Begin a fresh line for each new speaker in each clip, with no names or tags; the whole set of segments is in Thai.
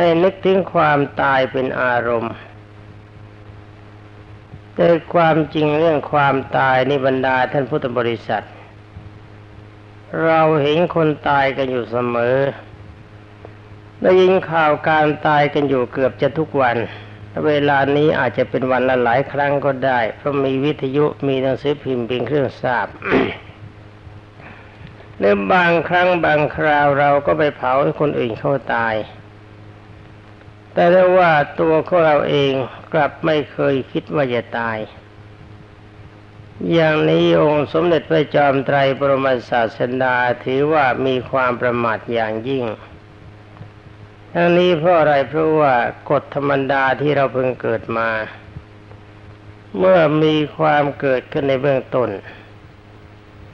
ให้นึกถึงความตายเป็นอารมณ์แต่ความจริงเรื่องความตายในบรรดาท่านพุทธบริษัท เราเห็นคนตายกันอยู่เสมอ ได้ยินข่าวการตายกันอยู่เกือบจะทุกวัน เวลานี้อาจจะเป็นวันละหลายครั้งก็ได้ เพราะมีวิทยุมีหนังสือพิมพ์เป็นเครื่องทราบหรือบางครั้งบางคราวเราก็ไปเผาให้คนอื่นเขาตาย แต่ถ้ว่าตัวของเราเองกลับไม่เคยคิดว่าจะตาย อย่างนี้องค์สมเด็จพระจอมไตรบรมศาสดาถือว่ามีความประมาทอย่างยิ่งทั้งนี้เพราะอะไรเพราะว่ากฎธรรมดาที่เราเพิ่งเกิดมา เมื่อมีความเกิดขึ้นในเบื้องต้น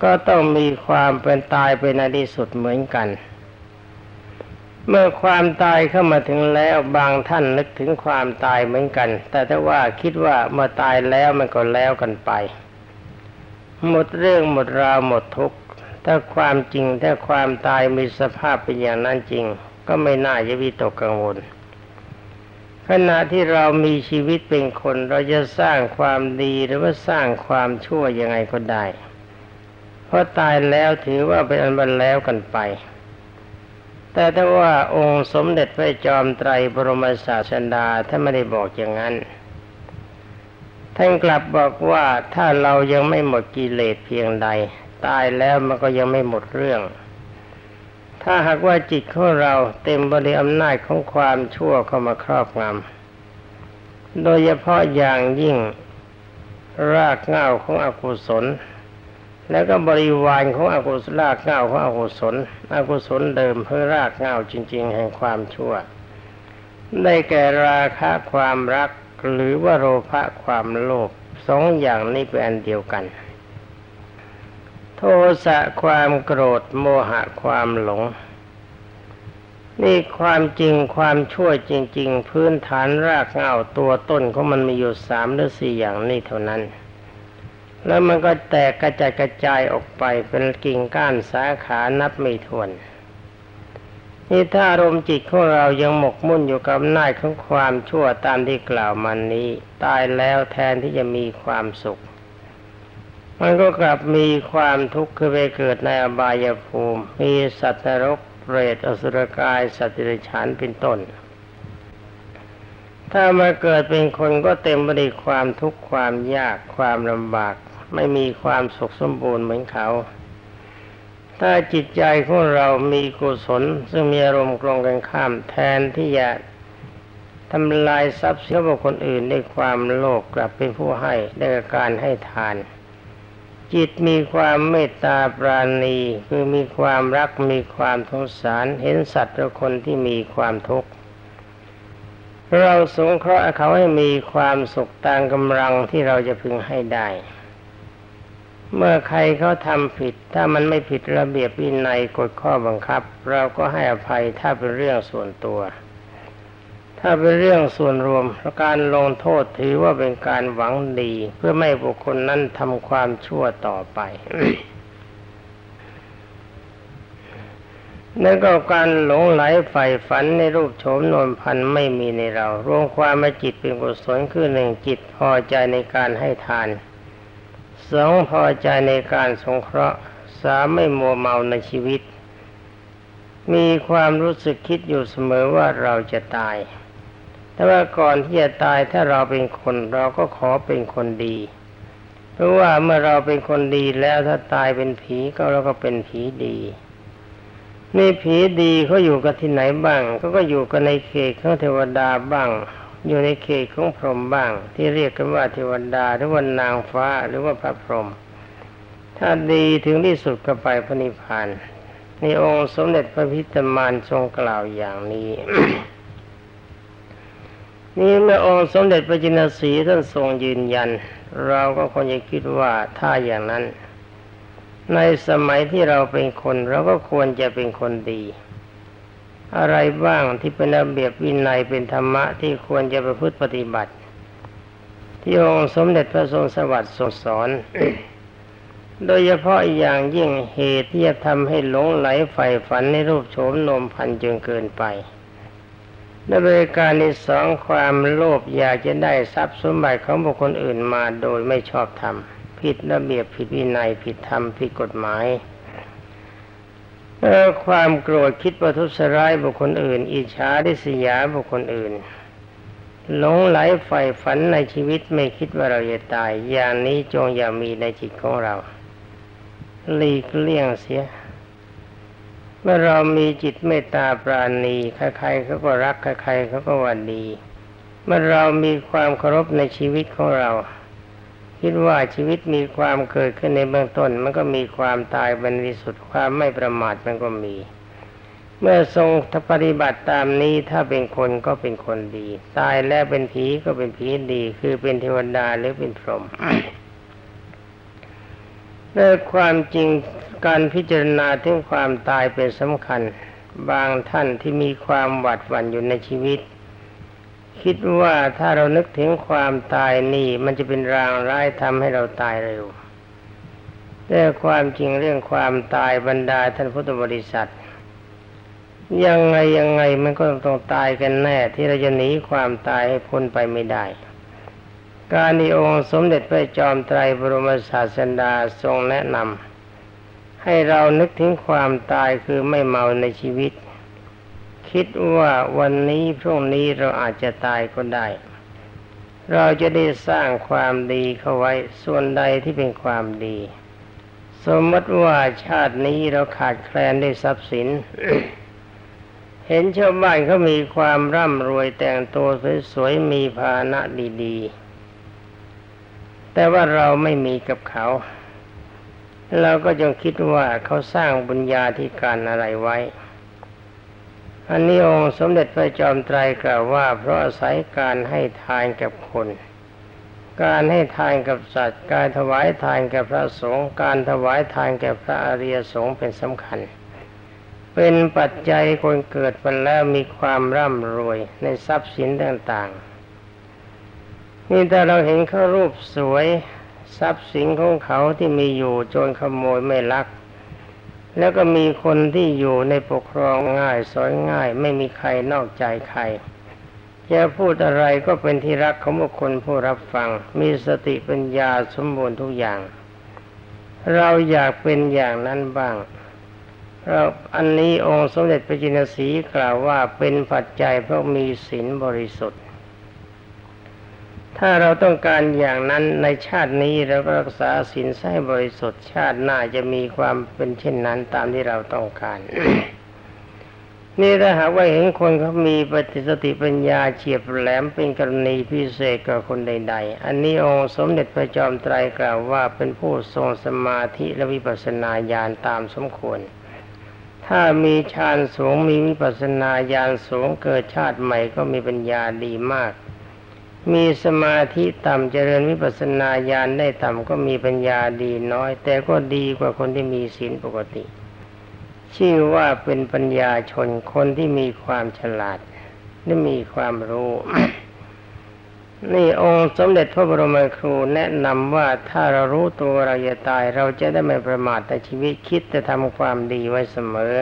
ก็ต้องมีความเป็นตายเป็นในที่สุดเหมือนกัน เมื่อความตายเข้ามาถึงแล้วบางท่านนึกถึงความตายเหมือนกัน แต่ถ้าว่าคิดว่าเมื่อตายแล้วมันก็แล้วกันไป หมดเรื่องหมดราวหมดทุกข์ถ้าความจริงถ้าความตายมีสภาพเป็นอย่างนั้นจริง ก็ไม่น่าจะวิตกกังวลขณะที่เรามีชีวิตเป็นคนเราจะสร้างความดีหรือว่าสร้างความชั่วยังไงก็ได้ เพราะตายแล้วถือว่าเป็นอันบันแล้วกันไป แต่ถ้าว่าองค์สมเด็จพระจอมไตรบรมศาสดาท่านไม่ได้บอกอย่างนั้นท่านกลับบอกว่าถ้าเรายังไม่หมดกิเลสเพียงใด ตายแล้วมันก็ยังไม่หมดเรื่อง ถ้าหากว่าจิตของเราเต็มบริอำนาจของความชั่วเข้ามาครอบงำโดยเฉพาะอย่างยิ่งรากเหง้าของอกุศล แล้วก็บริวารของอกุศลากเหง้าของอกุศลอกุศลเดิมเพื่อรากเหง้าจริง ๆ แห่งความชั่ว ได้แก่ราคะความรักหรือว่าโลภะความโลภสองอย่างนี้เป็นอันเดียวกัน โทสะความโกรธโมหะความหลง นี่ความจริงความชั่วจริง ๆ พื้นฐานรากเง้าตัวต้นของมันมีอยู่สามหรือสี่อย่างนี้เท่านั้น แล้วมันก็แตกกระจายกระจายออกไปเป็นกิ่งก้านสาขานับไม่ถ้วน นี่ถ้าอารมณ์จิตของเรายังหมกมุ่นอยู่กับอำนาของความชั่วตามที่กล่าวมานี้ ตายแล้วแทนที่จะมีความสุข มันก็กลับมีความทุกข์คือไปเกิดในอบายภูมิ มีสัตว์นรกเปรตอสุรกาย สัตว์เดรัจฉานเป็นต้น ถ้ามาเกิดเป็นคนก็เต็มไปด้วยความทุกข์ความยากความลำบาก ไม่มีความสุขสมบูรณ์เหมือนเขา ถ้าจิตใจของเรามีกุศลซึ่งมีอารมณ์ตรงกันข้ามแทนที่จะทำลายทรัพย์สินของคนอื่นด้วยความโลภกลับเป็นผู้ให้ด้วยการให้ทาน จิตมีความเมตตาปราณีคือมีความรักมีความสงสารเห็นสัตว์และคนที่มีความทุกข์เราสงเคราะห์เขาให้มีความสุขตามกำลังที่เราจะพึงให้ได้ เมื่อใครเขาทำผิด ถ้ามันไม่ผิดระเบียบวินัยกฎข้อบังคับ เราก็ให้อภัยถ้าเป็นเรื่องส่วนตัว ถ้าเป็นเรื่องส่วนรวมการลงโทษถือว่าเป็นการหวังดี เพื่อไม่ให้บุคคลนั้นทำความชั่วต่อไปนั่นก็การหลงไหลใฝ่ฝันในรูปโฉมนวลพันธ์ไม่มีในเรา รวมความมาจิตเป็นกุศลคือหนึ่งจิตพอใจในการให้ทาน สองพอใจในการสงเคราะห์สามไม่มัวเมาในชีวิต มีความรู้สึกคิดอยู่เสมอว่าเราจะตาย แต่ว่าก่อนที่จะตายถ้าเราเป็นคนเราก็ขอเป็นคนดี เพราะว่าเมื่อเราเป็นคนดีแล้วถ้าตายเป็นผีก็เราก็เป็นผีดีนี่ผีดีเขาอยู่กันที่ไหนบ้างเขาก็อยู่กันในเขตของเทวดาบ้าง อยู่ในเขตของพรหมบ้าง ที่เรียกกันว่าเทวดาหรือว่านางฟ้าหรือว่าพระพรหมถ้าดีถึงที่สุดก็ไปพระนิพพานในองค์สมเด็จพระพิตามานทรงกล่าวอย่างนี้ นี่เมื่อองค์สมเด็จพระจินสีท่านทรงยืนยัน เราก็คงจะคิดว่าถ้าอย่างนั้น ในสมัยที่เราเป็นคนเราก็ควรจะเป็นคนดี อะไรบ้างที่เป็นระเบียบวินัยเป็นธรรมะที่ควรจะประพฤติปฏิบัติ ที่องค์สมเด็จพระทรงสวัสดิ์ทรงสอน โดยเฉพาะอย่างยิ่งเหตุที่จะทำให้หลงไหลใฝ่ฝันในรูปโฉมนมพันจนเกินไปในบริการที่สองความโลภอยากจะได้ทรัพย์สมบัติของบุคคลอื่นมาโดยไม่ชอบธรรมผิดระเบียบผิดวินัยผิดธรรมผิดกฎหมาย เออความโกรธคิดประทุษร้ายบุคคลอื่น อิจฉาริษยาบุคคลอื่นหลงไหลใฝ่ฝันในชีวิตไม่คิดว่าเราจะตาย อย่างนี้จงอย่ามีในจิตของเราหลีกเลี่ยงเสีย เมื่อเรามีจิตเมตตาปราณีใครๆเขาก็รักใครๆเขาก็ว่าดี เมื่อเรามีความเคารพในชีวิตของเรา คิดว่าชีวิตมีความเกิดขึ้นในเบื้องต้น มันก็มีความตายบรรวิสุทธิ์ความไม่ประมาทมันก็มี เมื่อทรงทปฏิบัติตามนี้ถ้าเป็นคนก็เป็นคนดี ตายแล้วเป็นผีก็เป็นผีดี คือเป็นเทวดาหรือเป็นพรหมในความจริงการพิจารณาถึงความตายเป็นสำคัญ บางท่านที่มีความหวาดหวั่นอยู่ในชีวิต คิดว่าถ้าเรานึกถึงความตายนี่ มันจะเป็นรางร้ายทำให้เราตายเร็ว แต่ความจริงเรื่องความตายบรรดาท่านพุทธบริษัท ยังไงยังไงมันก็ต้องตายกันแน่ ที่เราจะหนีความตายให้พ้นไปไม่ได้ การที่องค์สมเด็จพระจอมไตรบรมศาสดาทรงแนะนำให้เรานึกถึงความตายคือไม่เมาในชีวิต คิดว่าวันนี้พรุ่งนี้เราอาจจะตายก็ได้ เราจะได้สร้างความดีเข้าไว้ส่วนใดที่เป็นความดี สมมติว่าชาตินี้เราขาดแคลนด้วยทรัพย์สิน เห็นชาวบ้านเขามีความร่ำรวยแต่งตัวสวยๆมีภาณะดีๆ แต่ว่าเราไม่มีกับเขาเราก็จงคิดว่าเขาสร้างบุญญาธิการอะไรไว้ อันนี้องค์สมเด็จพระจอมไตรกล่าวว่า เพราะอาศัยการให้ทานกับคน การให้ทานกับสัตว์ การถวายทานแก่พระสงฆ์การถวายทานแก่พระอริยสงฆ์เป็นสำคัญ เป็นปัจจัยคนเกิดมาแล้วมีความร่ำรวยในทรัพย์สินต่างๆ นี่ถ้าเราเห็นเขารูปสวยทรัพย์สินของเขาที่มีอยู่โจรขโมยไม่ลัก แล้วก็มีคนที่อยู่ในปกครองง่ายสอยง่าย ไม่มีใครนอกใจใครจะพูดอะไรก็เป็นที่รักของบุคคลผู้รับฟัง มีสติปัญญาสมบูรณ์ทุกอย่าง เราอยากเป็นอย่างนั้นบ้างเราอันนี้องค์สมเด็จพระจินสีกล่าวว่าเป็นปัจจัยเพราะมีศีลบริสุทธิ์ ถ้าเราต้องการอย่างนั้นในชาตินี้เราก็รักษาศีลให้บริสุทธิ์ชาติหน้าจะมีความเป็นเช่นนั้นตามที่เราต้องการ นี่ถ้าหากว่าเห็นคนเขามีปฏิสติปัญญาเฉียบแหลมเป็นกรณีพิเศษกับคนใด ๆ อันนี้องค์สมเด็จพระจอมไตรกล่าวว่าเป็นผู้ทรงสมาธิและวิปัสสนาญาณตามสมควรถ้ามีฌานสูงมีวิปัสสนาญาณสูงเกิดชาติใหม่ก็มีปัญญาดีมาก มีสมาธิต่ำเจริญวิปัสสนาญาณได้ต่ำก็มีปัญญาดีน้อย แต่ก็ดีกว่าคนที่มีศีลปกติ ชื่อว่าเป็นปัญญาชนคนที่มีความฉลาดและมีความรู้ นี่องค์สมเด็จพระบรมครูแนะนำว่าถ้าเรารู้ตัวเราจะตาย เราจะได้ไม่ประมาทในชีวิตคิดจะทำความดีไว้เสมอ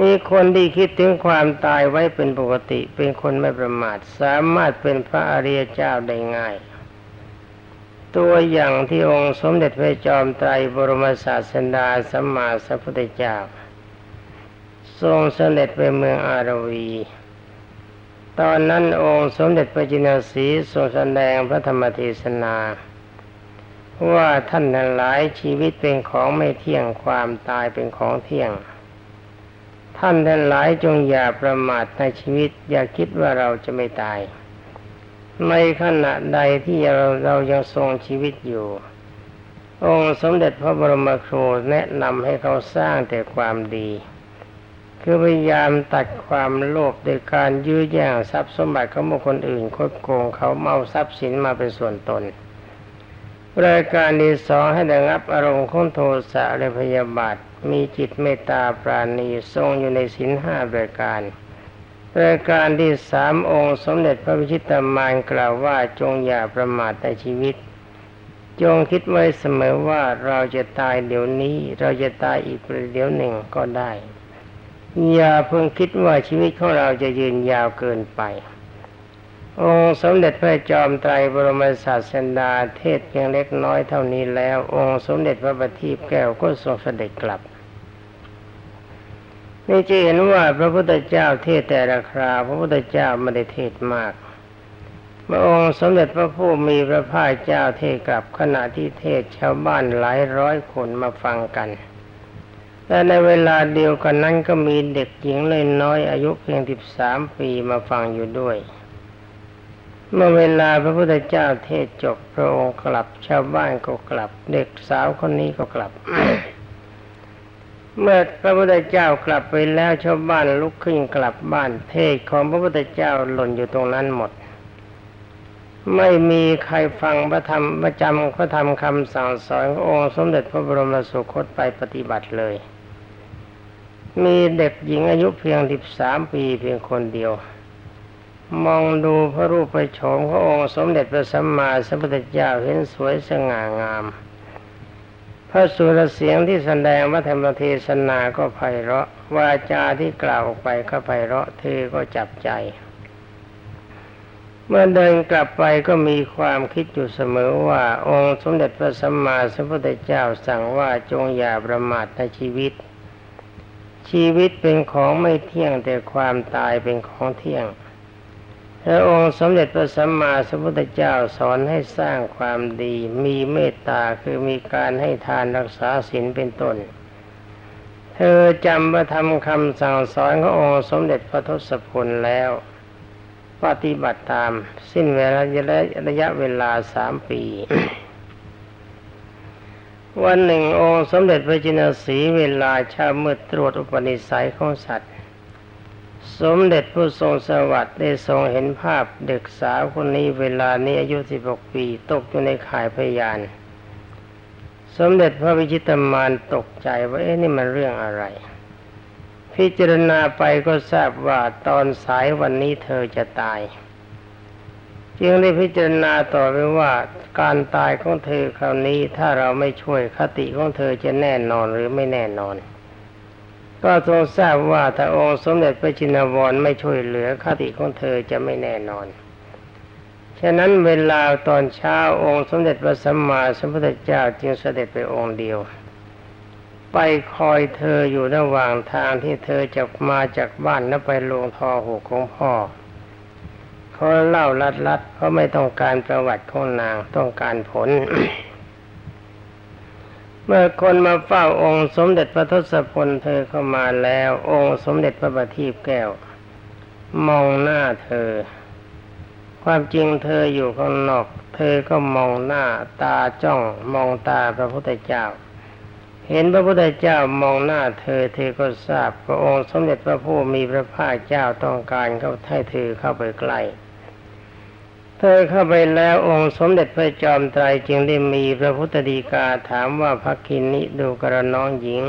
นี่คนที่คิดถึงความตายไว้เป็นปกติ เป็นคนไม่ประมาท สามารถเป็นพระอริยเจ้าได้ง่าย ตัวอย่างที่องค์สมเด็จพระจอมไตรบรมศาสดาสัมมาสัมพุทธเจ้า ทรงเสด็จไปเมืองอารวี ตอนนั้นองค์สมเด็จพระจินสีทรงแสดงพระธรรมเทศนาว่าท่านทั้งหลายชีวิตเป็นของไม่เที่ยงความตายเป็นของเที่ยง ท่านทั้งหลายจงอย่าประมาทในชีวิต อย่าคิดว่าเราจะไม่ตาย ในขณะใดที่เราเรายังทรงชีวิตอยู่ องค์สมเด็จพระบรมครูแนะนำให้เขาสร้างแต่ความดี คือพยายามตัดความโลภโดยการยื้อแย่งทรัพย์สมบัติของบุคคลอื่นคดโกงเขาเมาทรัพย์สินมาเป็นส่วนตนรายการที่สองให้ระงับอารมณ์ของโทสะและพยาบาท มีจิตเมตตาปราณีทรงอยู่ในศีลห้ารายการรายการที่สามองค์สมเด็จพระวิชิตามานกล่าวว่าจงอย่าประมาทในชีวิต จงคิดไว้เสมอว่าเราจะตายเดี๋ยวนี้ เราจะตายอีกประเดี๋ยวหนึ่งก็ได้ อย่าเพิ่งคิดว่าชีวิตของเราจะยืนยาวเกินไป องค์สมเด็จพระจอมไตรบรมศาสดาเทศเพียงเล็กน้อยเท่านี้แล้ว องค์สมเด็จพระบัณฑิตแก้วก็ทรงเสด็จกลับนี่จะเห็นว่าพระพุทธเจ้าเทศแต่ละครา พระพุทธเจ้าไม่ได้เทศมากพระองค์สมเด็จพระผู้มีพระภาคเจ้าเทศกลับขณะที่เทศชาวบ้านหลายร้อยคนมาฟังกัน แต่ในเวลาเดียวกันนั้นก็มีเด็กหญิงเล็กน้อยอายุเพียงสิบสามปีมาฟังอยู่ด้วย เมื่อเวลาพระพุทธเจ้าเทศจบพระองค์กลับชาวบ้านก็กลับ เด็กสาวคนนี้ก็กลับ เมื่อพระพุทธเจ้ากลับไปแล้วชาวบ้านลุกขึ้นกลับบ้านเทศของพระพุทธเจ้าหล่นอยู่ตรงนั้นหมด ไม่มีใครฟังพระธรรมประจำพระธรรมคำสั่งสอนขององค์สมเด็จพระบรมสุคตไปปฏิบัติเลย มีเด็กหญิงอายุเพียงสิบสามปีเพียงคนเดียว มองดูพระรูปประโฉมขององค์สมเด็จพระสัมมาสัมพุทธเจ้าเห็นสวยสง่างาม พระสุรเสียงที่แสดงวัฒนเทศนาก็ไพเราะวาจาที่กล่าวออกไปก็ไพเราะเธอก็จับใจ เมื่อเดินกลับไปก็มีความคิดอยู่เสมอว่าองค์สมเด็จพระสัมมาสัมพุทธเจ้าสั่งว่าจงอย่าประมาทในชีวิต ชีวิตเป็นของไม่เที่ยงแต่ความตายเป็นของเที่ยง พระองค์สมเด็จพระสัมมาสัมพุทธเจ้าสอนให้สร้างความดี มีเมตตาคือมีการให้ทานรักษาศีลเป็นต้น เธอจำพระธรรมคำสั่งสอนขององค์สมเด็จพระทศพลแล้ว ปฏิบัติตามสิ้นเวลาระยะเวลาสามปี วันหนึ่งองค์สมเด็จพระจินสีเวลาเช้ามืดตรวจอุปนิสัยของสัตว์ สมเด็จผู้ทรงสวัสดิ์ได้ทรงเห็นภาพเด็กสาวคนนี้เวลานี้อายุ 16 ปี ตกอยู่ในข่ายพยาน สมเด็จพระวิชิตมานตกใจว่าเอ๊ะนี่มันเรื่องอะไร พิจารณาไปก็ทราบว่าตอนสายวันนี้เธอจะตาย จึงได้พิจารณาต่อไปว่าการตายของเธอคราวนี้ถ้าเราไม่ช่วยคติของเธอจะแน่นอนหรือไม่แน่นอน ก็ทรงทราบว่าถ้าองค์สมเด็จพระจินวรไม่ช่วยเหลือคติของเธอจะไม่แน่นอน ฉะนั้นเวลาตอนเช้าองค์สมเด็จพระสัมมาสัมพุทธเจ้าจึงเสด็จไปองค์เดียว ไปคอยเธออยู่ระหว่างทางที่เธอจะมาจากบ้านแล้วไปลงทอหูของพ่อเขาเล่าลัดลัดๆเพราะไม่ต้องการประวัติของนางต้องการผล เมื่อคนมาเฝ้าองค์สมเด็จพระทศพลเธอเข้ามาแล้ว องค์สมเด็จพระบัณฑิตแก้ว มองหน้าเธอ ความจริงเธออยู่ข้างนอก เธอก็มองหน้าตาจ้องมองตาพระพุทธเจ้า เห็นพระพุทธเจ้ามองหน้าเธอ เธอก็ทราบพระองค์สมเด็จพระผู้มีพระภาคเจ้าต้องการเข้าให้เธอเข้าไปใกล้ เธอเข้าไปแล้วองค์สมเด็จพระจอมไตรจึงได้มีพระพุทธดีกาถามว่าพระกินนิดูกระน้องหญิง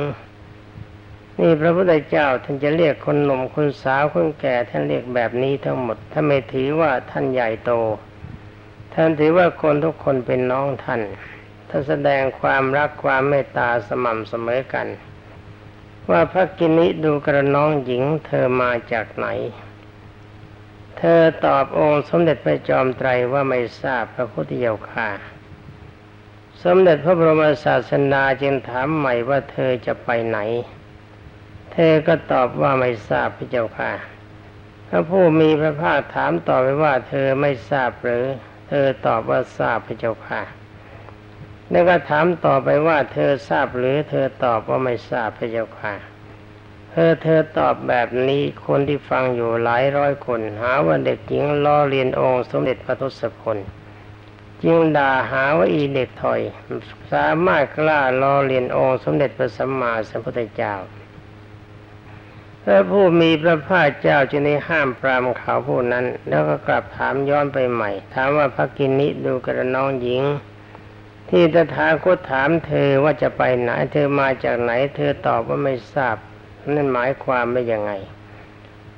นี่พระพุทธเจ้าท่านจะเรียกคนหนุ่มคนสาวคนแก่ท่านเรียกแบบนี้ทั้งหมดถ้าไม่ถือว่าท่านใหญ่โต ท่านถือว่าคนทุกคนเป็นน้องท่านท่านแสดงความรักความเมตตาสม่ำเสมอกัน ว่าพระกินนิดูกระน้องหญิงเธอมาจากไหน เธอตอบองค์สมเด็จพระจอมไตรว่าไม่ทราบพระพุทธเจ้าค่ะ สมเด็จพระบรมศาสดาจึงถามใหม่ว่าเธอจะไปไหน เธอก็ตอบว่าไม่ทราบพระเจ้าค่ะ พระผู้มีพระภาคถามต่อไปว่าเธอไม่ทราบหรือ เธอตอบว่าทราบพระเจ้าค่ะ แล้วก็ถามต่อไปว่าเธอทราบหรือ เธอตอบว่าไม่ทราบพระเจ้าค่ะ เธอเธอตอบแบบนี้คนที่ฟังอยู่หลายร้อยคน หาว่าเด็กหญิงล้อเลียนองค์สมเด็จพระทศพลจึงด่าหาว่าอีเด็กถอย สามารถกล้าล้อเลียนองค์สมเด็จพระสัมมาสัมพุทธเจ้าพระผู้มีพระภาคเจ้าจึงได้ห้ามปรามเขาผู้นั้น แล้วก็กลับถามย้อนไปใหม่ ถามว่าพระกินนิดูกระน้องหญิง ที่ตถาคตถามเธอว่าจะไปไหนเธอมาจากไหน เธอตอบว่าไม่ทราบ นั่นหมายความว่ายังไง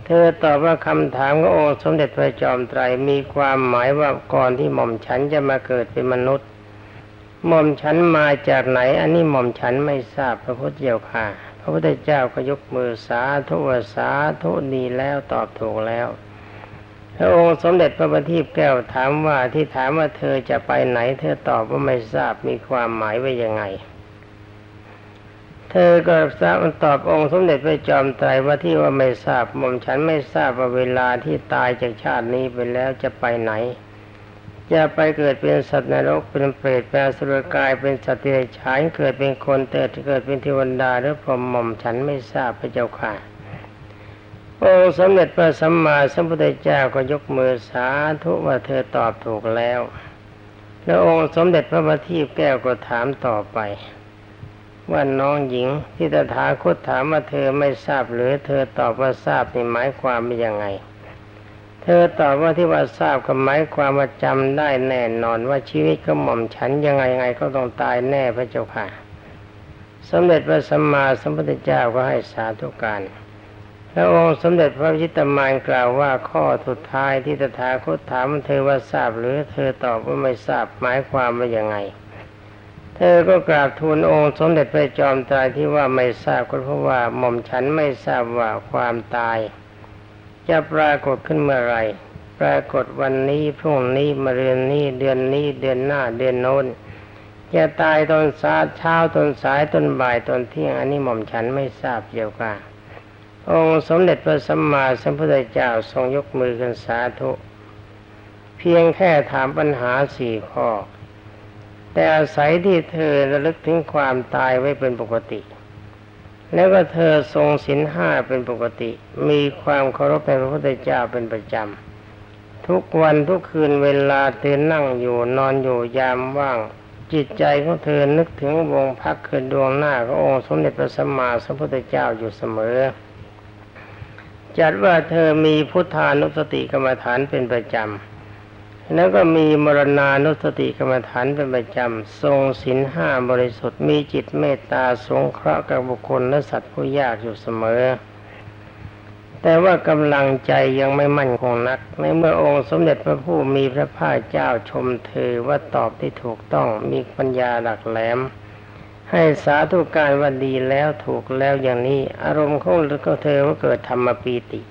เธอตอบว่าคำถามขององค์สมเด็จพระจอมไตรมีความหมายว่าก่อนที่หม่อมฉันจะมาเกิดเป็นมนุษย์หม่อมฉันมาจากไหน อันนี้หม่อมฉันไม่ทราบพระพุทธเจ้าค่ะ พระพุทธเจ้าก็ยกมือสาธุาสาธุดีแล้วตอบถูกแล้วพระองค์สมเด็จพระบัณฑิตแก้วถามว่าที่ถามว่าเธอจะไปไหน เธอตอบว่าไม่ทราบมีความหมายว่ายังไง เธอก็ทราบตอบองค์สมเด็จพระจอมไตรว่าที่ว่าไม่ทราบหม่อมฉันไม่ทราบว่าเวลาที่ตายจากชาตินี้ไปแล้วจะไปไหน จะไปเกิดเป็นสัตว์นรกเป็นเปรตเป็นสุรกายเป็นสัตว์ที่ฉายเกิดเป็นคนเติดเกิดเป็นเทวดาหรือพรหมหม่อมฉันไม่ทราบพระเจ้าค่ะองค์สมเด็จพระสัมมาสัมพุทธเจ้าก็ยกมือสาธุว่าเธอตอบถูกแล้ว แล้วองค์สมเด็จพระบัณฑิตแก้วก็ถามต่อไป ว่าน้องหญิงที่ตถาคตถามว่าเธอไม่ทราบหรือเธอตอบว่าทราบนี่หมายความเป็นยังไง เธอตอบว่าที่ว่าทราบก็หมายความว่าจำได้แน่นอนว่าชีวิตก็หม่อมฉันยังไงยังไงก็ต้องตายแน่พระเจ้าค่ะสมเด็จพระสัมมาสัมพุทธเจ้าก็ให้สาธุการแล้วองค์สมเด็จพระวิชิตามานกล่าวว่าข้อสุดท้ายที่ตถาคตถามเธอว่าทราบหรือเธอตอบว่าไม่ทราบหมายความว่ายังไง เธอก็กราบทูลองค์สมเด็จพระจอมไตรที่ว่าไม่ทราบก็เพราะว่าหม่อมฉันไม่ทราบว่าความตาย จะปรากฏขึ้นเมื่อไรปรากฏวันนี้พรุ่งนี้มะรืนนี้เดือนนี้เดือนหน้าเดือนโน้นจะตายตอนสาเช้าตอนสายตอนบ่ายตอนเที่ยงอันนี้หม่อมฉันไม่ทราบเดียวกันองค์สมเด็จพระสัมมาสัมพุทธเจ้าทรงยกมือขึ้นสาธุ เพียงแค่ถามปัญหาสี่ข้อ แต่อาศัยที่เธอระลึกถึงความตายไว้เป็นปกติ แล้วก็เธอทรงศีลห้าเป็นปกติ มีความเคารพในพระพุทธเจ้าเป็นประจำ ทุกวันทุกคืนเวลาเธอนั่งอยู่นอนอยู่ยามว่าง จิตใจของเธอนึกถึงวงพักคือดวงหน้าขององค์สมเด็จพระสัมมาสัมพุทธเจ้าอยู่เสมอ จัดว่าเธอมีพุทธานุสติกรรมฐานเป็นประจำ แล้วก็มีมรณานุสติกรรมฐานเป็นประจำ ทรงศีลห้าบริสุทธิ์มีจิตเมตตาสงเคราะห์กับบุคคลและสัตว์ผู้ยากอยู่เสมอ แต่ว่ากำลังใจยังไม่มั่นคงนัก ในเมื่อองค์สมเด็จพระผู้มีพระภาคเจ้าชมเธอว่าตอบที่ถูกต้องมีปัญญาหลักแหลม ให้สาธุการว่าดีแล้วถูกแล้วอย่างนี้ อารมณ์ของเธอว่าเกิดธรรมปีติ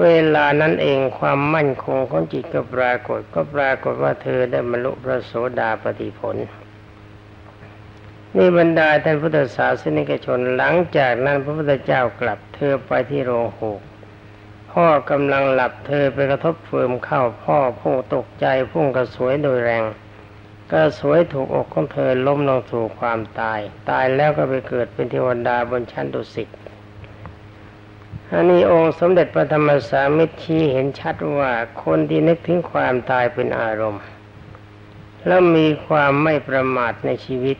เวลานั้นเองความมั่นคงของจิตก็ปรากฏก็ปรากฏว่าเธอได้บรรลุพระโสดาปฏิผลนี่บรรดาท่านพุทธศาสนิกชนหลังจากนั้นพระพุทธเจ้ากลับเธอไปที่โรงหกพ่อกำลังหลับเธอไปกระทบเฟืมเข้าพ่อพุ่งตกใจพุ่งกระสวยโดยแรงก็สวยถูกอกของเธอล้มลงสู่ความตาย ตายแล้วก็ไปเกิดเป็นเทวดาบนชั้นดุสิต อันนี้องค์สมเด็จพระธรรมสามิตรชี้เห็นชัดว่าคนที่นึกถึงความตายเป็นอารมณ์ แล้วมีความไม่ประมาทในชีวิต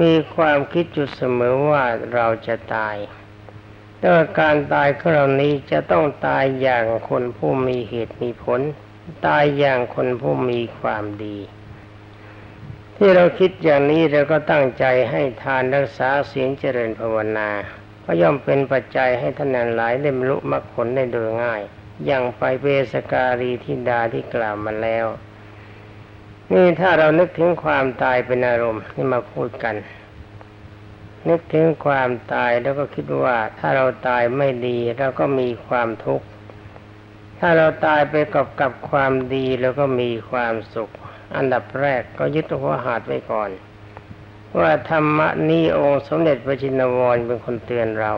มีความคิดจุดเสมอว่าเราจะตายแต่การตายของเรานี้จะต้องตายอย่างคนผู้มีเหตุมีผล ตายอย่างคนผู้มีความดี ที่เราคิดอย่างนี้เราก็ตั้งใจให้ทานรักษาศีลเจริญภาวนา ก็ย่อมเป็นปัจจัยให้ท่านนั้นหลายได้บรรลุมรรคผลได้โดยง่าย อย่างไปเบสการีทิดาที่กล่าวมาแล้ว นี่ถ้าเรานึกถึงความตายเป็นอารมณ์นี่มาพูดกัน นึกถึงความตายแล้วก็คิดว่าถ้าเราตายไม่ดีเราก็มีความทุกข์ถ้าเราตายไปกับกับความดีแล้วก็มีความสุข อันดับแรกก็ยึดหัวหาดไว้ก่อน ว่าธรรมะนี้องค์สมเด็จพระจินวรเป็นคนเตือนเรา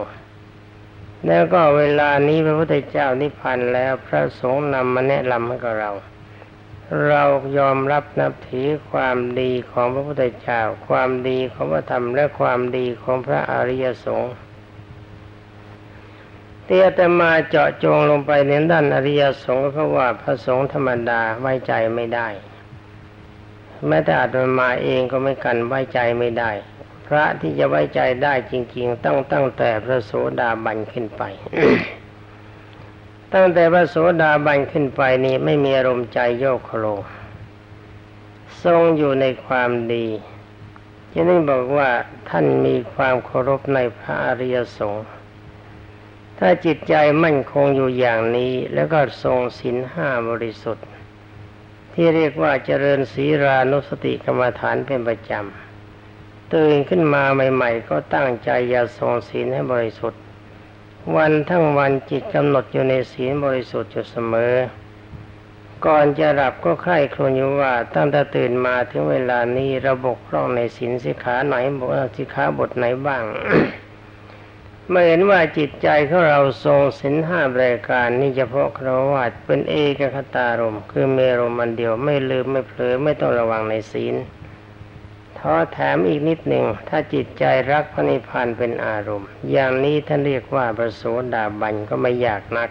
แล้วก็เวลานี้พระพุทธเจ้านิพพานแล้วพระสงฆ์นำมาแนะนำให้กับเรา เรายอมรับนับถือความดีของพระพุทธเจ้า ความดีของพระธรรมและความดีของพระอริยสงฆ์เตียแต่มาเจาะจงลงไปในด้านอริยสงฆ์เพราะว่าพระสงฆ์ธรรมดาไว้ใจไม่ได้ แม้แต่อาตมาเองก็ไม่กันไว้ใจไม่ได้ พระที่จะไว้ใจได้จริง ๆ ต้องตั้งแต่พระโสดาบันขึ้นไป ตั้งแต่พระโสดาบันขึ้นไปนี้ไม่มีอารมณ์ใจโยกโคลทรงอยู่ในความดีจะนี่บอกว่าท่านมีความเคารพในพระอริยสงฆ์ถ้าจิตใจมั่นคงอยู่อย่างนี้แล้วก็ทรงศีลห้าบริสุทธิ์ ที่เรียกว่าเจริญศีรานุสติกรรมฐานเป็นประจำตื่นขึ้นมาใหม่ ๆ ก็ตั้งใจอย่าทรงศีลให้บริสุทธิ์ วันทั้งวันจิตกำหนดอยู่ในศีลบริสุทธิ์อยู่เสมอ ก่อนจะหลับก็ใคร่ครวญอยู่ว่าตั้งแต่ตื่นมาถึงเวลานี้ระบกพร่องในศีลสิขาไหนบทสิขาบทไหนบ้าง เมื่อเห็นว่าจิตใจของเราทรงศีลห้าบรายการนี่เฉพาะครวาดเป็นเอกคตารมคือเมรมันเดียวไม่ลืมไม่เผลอไม่ต้องระวังในศีลท้อแถมอีกนิดหนึ่งถ้าจิตใจรักพระนิพพานเป็นอารมณ์ อย่างนี้ท่านเรียกว่าประโสดาบันก็ไม่ยากนัก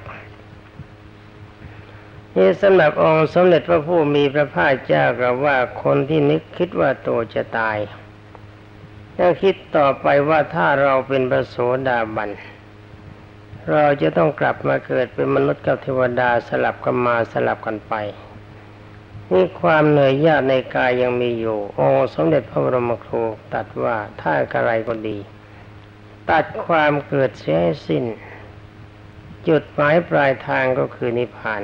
นี่สำหรับองค์สมเด็จพระผู้มีพระภาคเจ้ากล่าวว่าคนที่นึกคิดว่าตัวจะตาย แล้วคิดต่อไปว่าถ้าเราเป็นพระโสดาบัน เราจะต้องกลับมาเกิดเป็นมนุษย์กับเทวดาสลับกันมาสลับกันไปนี่ความเหนื่อยยากในกายยังมีอยู่ องค์สมเด็จพระบรมครูตัดว่าถ้าอะไรก็ดี ตัดความเกิดเสียให้สิ้น จุดหมายปลายทางก็คือนิพพาน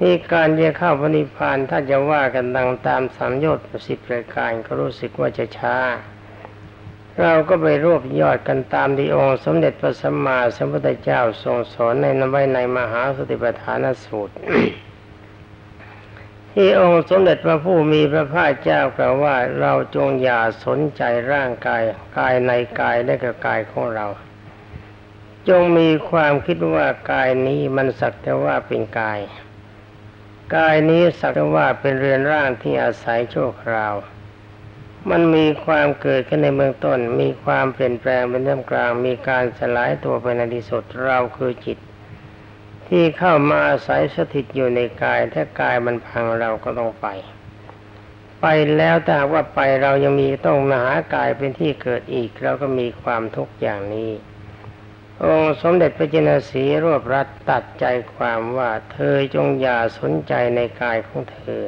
นี่การจะเข้าพระนิพพานถ้าจะว่ากันดังตามสัมยชน์สิบรายการก็รู้สึกว่าจะช้า เราก็ไปรวบยอดกันตามที่องค์สมเด็จพระสัมมาสัมพุทธเจ้าทรงสอนในนวในมหาสติปัฏฐานสูตร ที่องค์สมเด็จพระผู้มีพระภาคเจ้ากล่าวว่าเราจงอย่าสนใจร่างกายกายในกายและกับกายของเรา จงมีความคิดว่ากายนี้มันสักแต่ว่าเป็นกาย กายนี้สักแต่ว่าเป็นเรือนร่างที่อาศัยชั่วคราว มันมีความเกิดขึ้นในเบื้องต้น มีความเปลี่ยนแปลงเป็นเรื่องกลาง มีการสลายตัวไปในที่สุดเราคือจิต ที่เข้ามาอาศัยสถิตอยู่ในกาย ถ้ากายมันพังเราก็ต้องไป ไปแล้วแต่ว่าไปเรายังมีต้องมาหากายเป็นที่เกิดอีกเราก็มีความทุกข์อย่างนี้องค์สมเด็จพระจินสีรวบรัดตัดใจความว่าเธอจงอย่าสนใจในกายของเธอ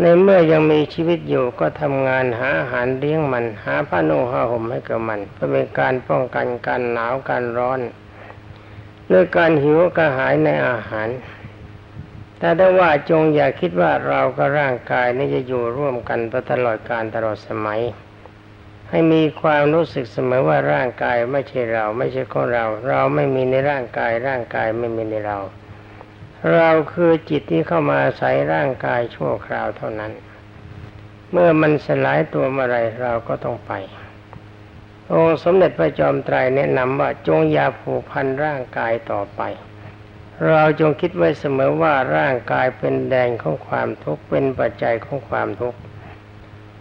ในเมื่อยังมีชีวิตอยู่ก็ทำงานหาอาหารเลี้ยงมัน หาผ้านุ่งผ้าห่มให้กับมันเพื่อเป็นการป้องกันการหนาวการร้อนด้วยการหิวกระหายในอาหาร แต่ได้ว่าจงอย่าคิดว่าเรากับร่างกายนี้จะอยู่ร่วมกันตลอดการตลอดสมัย ให้มีความรู้สึกเสมอว่าร่างกายไม่ใช่เรา ไม่ใช่ของเรา เราไม่มีในร่างกายร่างกายไม่มีในเรา เราคือจิตที่เข้ามาใส่ร่างกายชั่วคราวเท่านั้น เมื่อมันสลายตัวเมื่อไรเราก็ต้องไป องค์สมเด็จพระจอมไตรแนะนำว่าจงอย่าผูกพันร่างกายต่อไป เราจงคิดไว้เสมอว่าร่างกายเป็นแดงของความทุกข์เป็นปัจจัยของความทุกข์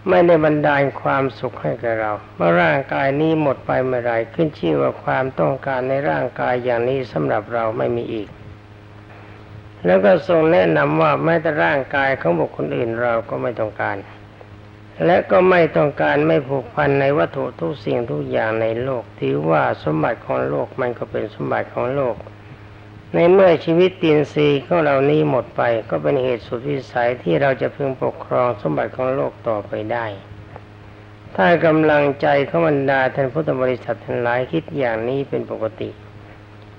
ไม่ได้บรรดาลความสุขให้แกเรา เมื่อร่างกายนี้หมดไปเมื่อไรขึ้นชื่อว่าความต้องการในร่างกายอย่างนี้สำหรับเราไม่มีอีก แล้วก็ทรงแนะนำว่าแม้แต่ร่างกายของบุคคลอื่นเราก็ไม่ต้องการ และก็ไม่ต้องการไม่ผูกพันในวัตถุทุกสิ่งทุกอย่างในโลก ถือว่าสมบัติของโลกมันก็เป็นสมบัติของโลก ในเมื่อชีวิตตีนซีของเรานี้หมดไป ก็เป็นเหตุสุดวิสัยที่เราจะพึงปกครองสมบัติของโลกต่อไปได้ ถ้ากำลังใจของบรรดาท่านพุทธบริษัททั้งหลายคิดอย่างนี้เป็นปกติ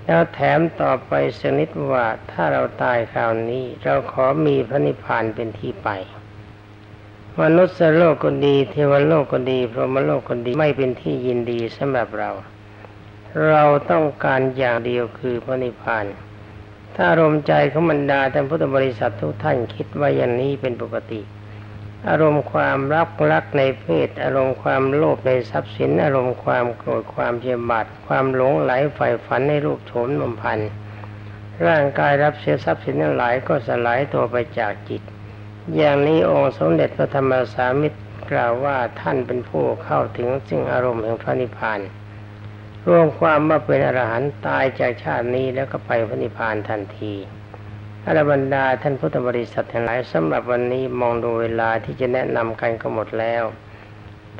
แล้วแถมต่อไปสนิดว่าถ้าเราตายคราวนี้ เราขอมีพระนิพพานเป็นที่ไปมนุษย์โลกก็ดีเทวโลกก็ดี พรหมโลกก็ดีไม่เป็นที่ยินดีสำหรับเรา เราต้องการอย่างเดียวคือพระนิพพาน ถ้ารมใจของบรรดาท่านพุทธบริษัททุกท่านคิดว่าอย่างนี้เป็นปกติ อารมณ์ความรักรักในเพศ อารมณ์ความโลภในทรัพย์สิน อารมณ์ความโกรธความเจ็บาดความหลงไหลใฝ่ฝันในรูปโฉมนมพันร่างกายรับเสียทรัพย์สินทั้งหลายก็สลายตัวไปจากจิต อย่างนี้องค์สมเด็จพระธรรมสามิตรกล่าวว่าท่านเป็นผู้เข้าถึงซึ่งอารมณ์แห่งพระนิพพานรวมความว่าเป็นอรหันต์ตายจากชาตินี้แล้วก็ไปพระนิพพานทันที อรบรรดาท่านพุทธบริษัททั้งหลายสำหรับวันนี้มองดูเวลาที่จะแนะนำกันก็หมดแล้ว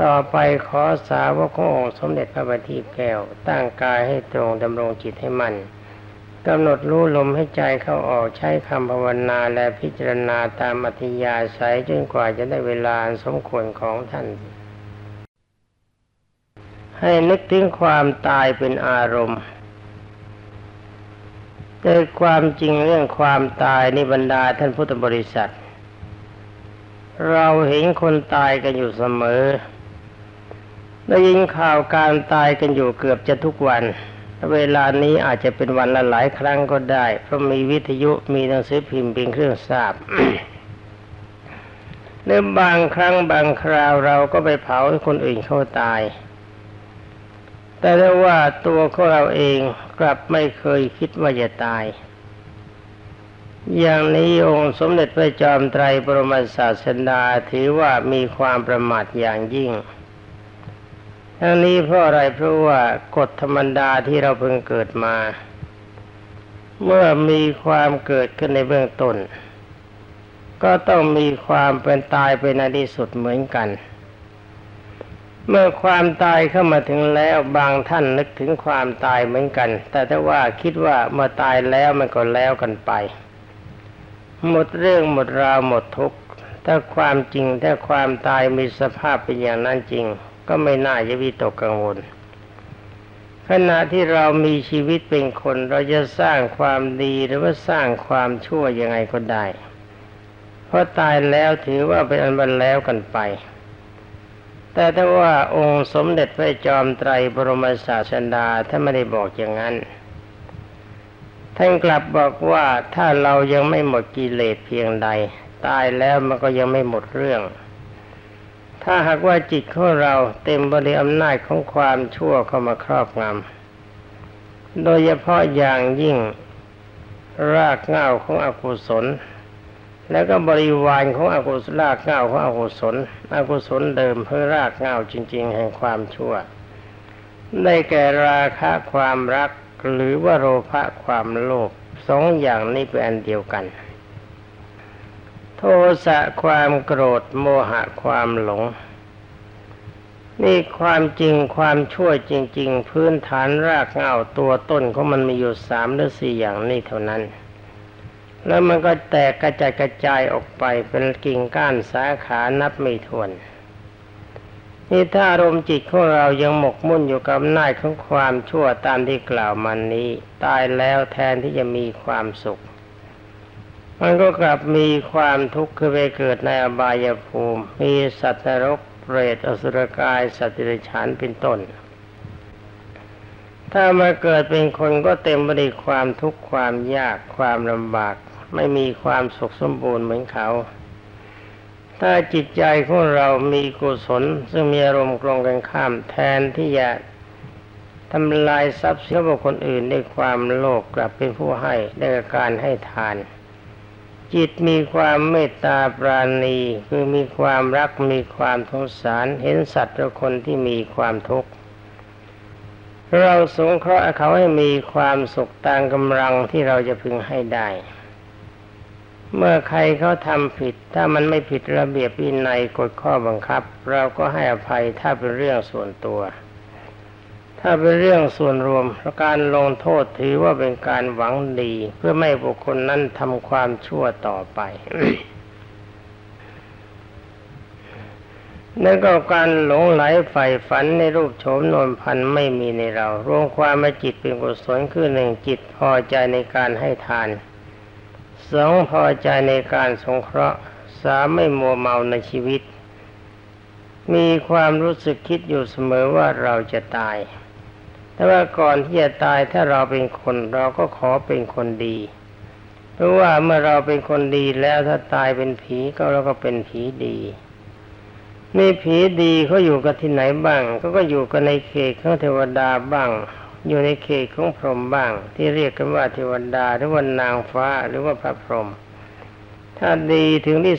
ต่อไปขอสาวกขององค์สมเด็จพระบัณฑิตแก้ว ตั้งกายให้ตรงดำรงจิตให้มัน่นกำหนดรู้ลมให้ใจเข้าออกใช้คำภาวนาและพิจารณาตามอัธยาศัยจนกว่าจะได้เวลาสมควรของท่าน ให้นึกถึงความตายเป็นอารมณ์ แต่ความจริงเรื่องความตายในบรรดาท่านพุทธบริษัท เราเห็นคนตายกันอยู่เสมอได้ยินข่าวการตายกันอยู่เกือบจะทุกวัน เวลานี้อาจจะเป็นวันละหลายครั้งก็ได้ เพราะมีวิทยุมีหนังสือพิมพ์เป็นเครื่องทราบหรือบางครั้งบางคราวเราก็ไปเผาให้คนอื่นเขาตาย แต่ถ้าว่าตัวของเราเองกลับไม่เคยคิดว่าจะตาย อย่างนี้องค์สมเด็จพระจอมไตรบรมศาสดาถือว่ามีความประมาทอย่างยิ่ง ทั้งนี้เพราะอะไรเพราะว่ากฎธรรมดาที่เราเพิ่งเกิดมา เมื่อมีความเกิดขึ้นในเบื้องต้น ก็ต้องมีความเป็นตายเป็นในที่สุดเหมือนกัน เมื่อความตายเข้ามาถึงแล้วบางท่านนึกถึงความตายเหมือนกัน แต่ถ้าว่าคิดว่าเมื่อตายแล้วมันก็แล้วกันไป หมดเรื่องหมดราวหมดทุกข์ถ้าความจริงถ้าความตายมีสภาพเป็นอย่างนั้นจริง ก็ไม่น่าจะวิตกกังวล ขณะที่เรามีชีวิตเป็นคนเราจะสร้างความดีหรือว่าสร้างความชั่วยังไงก็ได้ เพราะตายแล้วถือว่าเป็นอันบันแล้วกันไป แต่ถ้าว่าองค์สมเด็จพระจอมไตรบรมศาสดาท่านไม่ได้บอกอย่างนั้น ท่านกลับบอกว่าถ้าเรายังไม่หมดกิเลสเพียงใด ตายแล้วมันก็ยังไม่หมดเรื่อง ถ้าหากว่าจิตของเราเต็มบริอำนาจของความชั่วเข้ามาครอบงำโดยเฉพาะอย่างยิ่งรากเหง้าของอกุศล แล้วก็บริวารของอกุศลรากเงาของอกุศลอกุศลเดิมเพื่อรากเงาจริง ๆ แห่งความชั่ว ได้แก่ราคะความรักหรือว่าโลภะความโลภสองอย่างนี้เป็นอันเดียวกัน โทสะความโกรธโมหะความหลง นี่ความจริงความชั่วจริง ๆ พื้นฐานรากเงาตัวต้นของมันมีอยู่สามหรือสี่อย่างนี้เท่านั้น แล้วมันก็แตกกระจายกระจายออกไปเป็นกิ่งก้านสาขานับไม่ถ้วน นี่ถ้าอารมณ์จิตของเรายังหมกมุ่นอยู่กับอำนาของความชั่วตามที่กล่าวมานี้ ตายแล้วแทนที่จะมีความสุข มันก็กลับมีความทุกข์คือไปเกิดในอบายภูมิ มีสัตว์นรกเปรตอสุรกาย สัตว์เดรัจฉานเป็นต้นถ้ามาเกิดเป็นคนก็เต็มไปด้วยความทุกข์ความยากความลำบาก ไม่มีความสุขสมบูรณ์เหมือนเขา ถ้าจิตใจของเรามีกุศล ซึ่งมีอารมณ์ตรงกันข้ามแทนที่จะทำลายทรัพย์สินของคนอื่นด้วยความโลภกลับเป็นผู้ให้ได้กับการให้ทาน จิตมีความเมตตาปราณีคือมีความรักมีความสงสารเห็นสัตว์และคนที่มีความทุกข์เราสงเคราะห์เขาให้มีความสุขตามกำลังที่เราจะพึงให้ได้ เมื่อใครเขาทำผิด ถ้ามันไม่ผิดระเบียบวินัยกฎข้อบังคับ เราก็ให้อภัยถ้าเป็นเรื่องส่วนตัว ถ้าเป็นเรื่องส่วนรวมการลงโทษถือว่าเป็นการหวังดี เพื่อไม่ให้บุคคลนั้นทำความชั่วต่อไปแล้วก็การหลงไหลใฝ่ฝันในรูปโฉมนวลพันธ์ไม่มีในเรา รวมความมาจิตเป็นกุศลคือหนึ่งจิตพอใจในการให้ทาน สองพอใจในการสงเคราะห์สามไม่มัวเมาในชีวิต มีความรู้สึกคิดอยู่เสมอว่าเราจะตาย แต่ว่าก่อนที่จะตายถ้าเราเป็นคนเราก็ขอเป็นคนดี เพราะว่าเมื่อเราเป็นคนดีแล้วถ้าตายเป็นผีก็เราก็เป็นผีดีนี่ผีดีเขาอยู่กันที่ไหนบ้างเขาก็อยู่กันในเขตของเทวดาบ้าง อยู่ในเขตของพรหมบ้าง ที่เรียกกันว่าเทวดาหรือว่านางฟ้าหรือว่าพระพรหมถ้าดีถึงที่